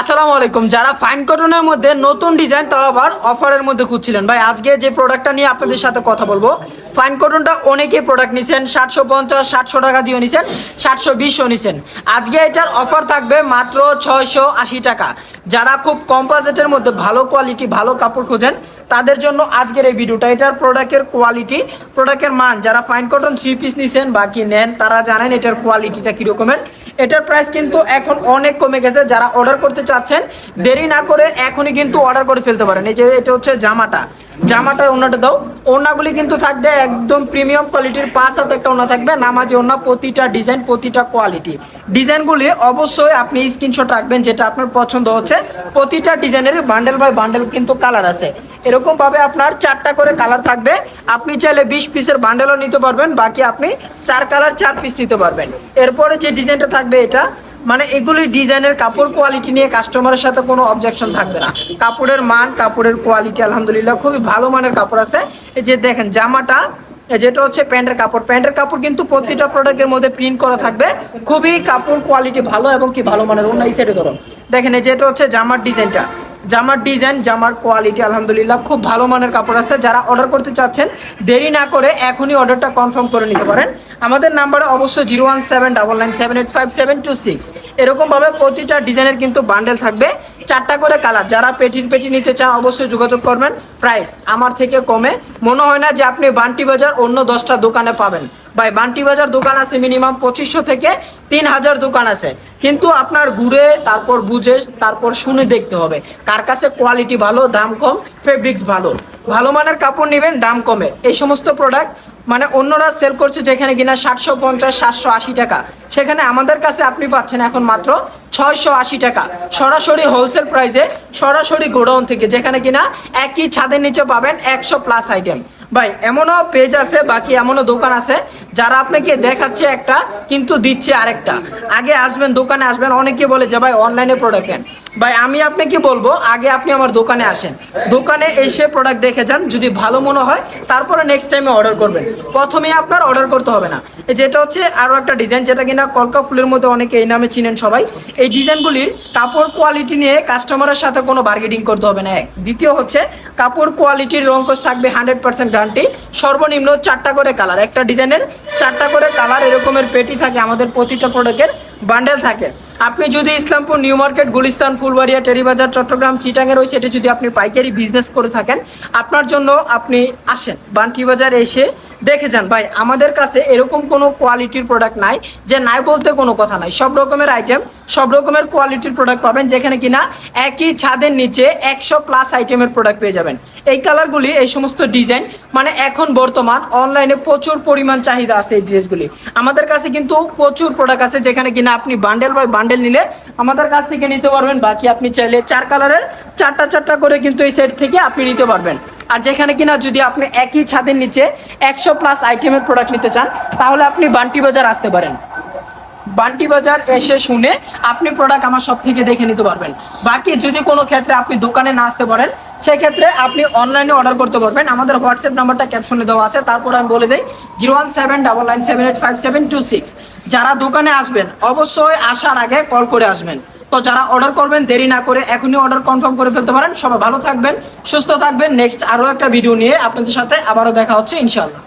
আসসালামু আলাইকুম যারা ফাইন কটনের মধ্যে নতুন ডিজাইন তাও আবার অফারের মধ্যে খুঁজছিলেন। ভাই, আজকে যে প্রোডাক্টটা নিয়ে আপনাদের সাথে কথা বলব ফাইন কটনটা অনেকেই প্রোডাক্ট নিছেন, সাতশো পঞ্চাশ, সাতশো টাকা দিয়ে নিছেন, সাতশো বিশও নিছেন। আজকে এটার অফার থাকবে মাত্র ছয়শো আশি টাকা। যারা খুব কম বাজেটের মধ্যে ভালো কোয়ালিটি ভালো কাপড় খোঁজেন, তাদের জন্য আজকের এই ভিডিওটা এটার প্রোডাক্টের কোয়ালিটি প্রোডাক্টের মান, যারা ফাইন কটন থ্রি পিস নিছেন বাকি নেন, তারা জানেন এটার কোয়ালিটিটা কীরকমের। এটার প্রাইস কিন্তু এখন অনেক কমে গেছে। যারা অর্ডার করতে চাচ্ছেন, দেরি না করে এখনই কিন্তু অর্ডার করে ফেলতে পারেন। এই যে, এটা হচ্ছে জামাটা। জামাটা ওনাটা দাও। ওনাগুলি কিন্তু থাকবে একদম প্রিমিয়াম কোয়ালিটির পাঁচ হাতে একটা ওনা থাকবে, নামাজি ওনা, প্রতিটা ডিজাইন প্রতিটা কোয়ালিটি ডিজাইনগুলি অবশ্যই আপনি স্ক্রিনশট রাখবেন, যেটা আপনার পছন্দ হচ্ছে। প্রতিটা ডিজাইনের বান্ডেল বাই বান্ডেল কিন্তু কালার আছে। এরকম ভাবে আপনার চারটা করে কালার থাকবে। আপনি চাইলে বিশ পিসের বান্ডেলও নিতে পারবেন, বাকি আপনি চার কালার চার পিস নিতে পারবেন। এরপরে যে ডিজাইনটা থাকবে এটা মানে এগুলি ডিজাইনের কাপড় কোয়ালিটি নিয়ে কাস্টমারের সাথে কোনো অবজেকশন থাকবে না। কাপড়ের মান, কাপড়ের কোয়ালিটি আলহামদুলিল্লাহ খুবই ভালো মানের কাপড় আছে। এই যে দেখেন জামাটা যেটা হচ্ছে প্যান্টের কাপড়। প্যান্টের কাপড় কিন্তু প্রতিটা প্রোডাক্টের মধ্যে প্রিন্ট করা থাকবে। খুবই কাপড় কোয়ালিটি ভালো এবং কি ভালো মানের, অন্য এই সাইডে ধরুন দেখেন এই যেটা হচ্ছে জামার ডিজাইনটা। জামার ডিজাইন, জামার কোয়ালিটি আলহামদুলিল্লাহ খুব ভালো মানের কাপড় আছে। যারা অর্ডার করতে চাচ্ছেন, দেরি না করে এখনই অর্ডারটা কনফার্ম করে নিতে পারেন। আমাদের নাম্বারে অবশ্যই zero one seven double nine seven eight five seven two six এরকমভাবে প্রতিটা ডিজাইনের কিন্তু বান্ডেল থাকবে। চারটা করে কালার যারা পেটির পেটি নিতে চান অবশ্যই যোগাযোগ করবেন। প্রাইস আমার থেকে কমে। মনে হয় না যে আপনি বান্টি বাজার অন্য দশটা দোকানে পাবেন। ভাই, বান্টি বাজার দোকান আছে মিনিমাম পঁচিশশো থেকে তিন হাজার দোকান আছে। কিন্তু আপনার ঘুরে, তারপর বুঝে, তারপর শুনে দেখতে হবে। কার কাছে কোয়ালিটি ভালো, দাম কম ফেব্রিক্স ভালো। ভালো মানের কাপড় নেবেন, দাম কমে। এই সমস্ত প্রোডাক্ট মানে অন্যরা সেল করছে যেখানে কিনা সাতশো পঞ্চাশ, সাতশো আশি টাকা। সেখানে আমাদের কাছে আপনি পাচ্ছেন এখন মাত্র ছয়শো আশি টাকা। সরাসরি হোলসেল প্রাইসে সরাসরি গোডাউন থেকে, যেখানে কিনা একই ছাদের নিচে পাবেন একশো প্লাস আইটেম ভাই, এমনও পেজ আছে, বাকি এমনও দোকান আছে, যারা আপনাকে দেখাচ্ছে একটা, কিন্তু দিচ্ছে আরেকটা। আগে আসবেন, দোকানে আসবেন, অনেকে বলে যে, ভাই অনলাইনে প্রোডাক্ট নেন। ভাই, আমি আপনাকে বলব, আগে আপনি আমার দোকানে আসেন। দোকানে এসে প্রোডাক্ট দেখে যান, যদি ভালো মনে হয়, তারপরে নেক্সট টাইমে অর্ডার করবেন। প্রথমে আপনার অর্ডার করতে হবে না। যেটা হচ্ছে আরও একটা ডিজাইন যেটা কিনা কলকা ফুলের মধ্যে অনেকে এই নামে চিনেন সবাই, এই ডিজাইনগুলির কাপড় কোয়ালিটি নিয়ে কাস্টমারের সাথে কোনো বার্গেটিং করতে হবে না। এক, দ্বিতীয় হচ্ছে, কাপড় কোয়ালিটির রঙ্কস থাকবে হান্ড্রেড পার্সেন্ট গ্যারান্টি সর্বনিম্ন চারটা করে কালার একটা ডিজাইনের চারটা করে কালার এরকমের পেটি থাকে, আমাদের প্রতিটা প্রোডাক্টের বান্ডেল থাকে। আপনি যদি ইসলামপুর, নিউ মার্কেট, গুলিস্তান, ফুলবাড়িয়া, টেরিবাজার, চট্টগ্রাম চিটাঙের ওই সেটে যদি আপনি পাইকারি বিজনেস করে থাকেন, আপনার জন্য আপনি আসেন। বান্টি বাজার এসে দেখে যান ভাই, আমাদের কাছে এরকম কোনো কোয়ালিটির প্রোডাক্ট নাই, যে নাই বলতে কোনো কথা নাই। সব রকমের আইটেম সব রকমের কোয়ালিটির প্রোডাক্ট পাবেন, যেখানে কিনা একই ছাদের নিচে একশো প্লাস আইটেমের প্রোডাক্ট পেয়ে যাবেন। এই কালারগুলি এই সমস্ত ডিজাইন মানে এখন বর্তমান অনলাইনে প্রচুর পরিমাণ চাহিদা আছে এই ড্রেসগুলি আমাদের কাছে কিন্তু প্রচুর প্রোডাক্ট আছে, যেখানে কিনা আপনি বান্ডেল বাই বান্ডেল নিলে আমাদের কাছ থেকে নিতে পারবেন। বাকি আপনি চাইলে চার কালারের চারটা চারটা করে কিন্তু এই সেট থেকে আপনি নিতে পারবেন। আর যেখানে কিনা যদি আপনি একই ছাদের নিচে একশো প্লাস আইটেমের প্রোডাক্ট নিতে চান, তাহলে আপনি বান্টি বাজার আসতে পারেন। বান্টি বাজার এসে শুনে আপনি প্রোডাক্ট আমার সব থেকে দেখে নিতে পারবেন। বাকি যদি কোনো ক্ষেত্রে আপনি দোকানে না আসতে পারেন, সেক্ষেত্রে আপনি অনলাইনে অর্ডার করতে পারবেন। আমাদের হোয়াটসঅ্যাপ নাম্বারটা ক্যাপশনে দেওয়া আছে, তারপর আমি বলে দিই zero one seven double nine seven eight five seven two six যারা দোকানে আসবেন, অবশ্যই আসার আগে কল করে আসবেন। তো যারা অর্ডার করবেন, দেরি না করে এখনই অর্ডার কনফার্ম করে ফেলতে পারেন। সবাই ভালো থাকবেন, সুস্থ থাকবেন। নেক্সট আরও একটা ভিডিও নিয়ে আপনাদের সাথে আবারও দেখা হচ্ছে ইনশাল্লাহ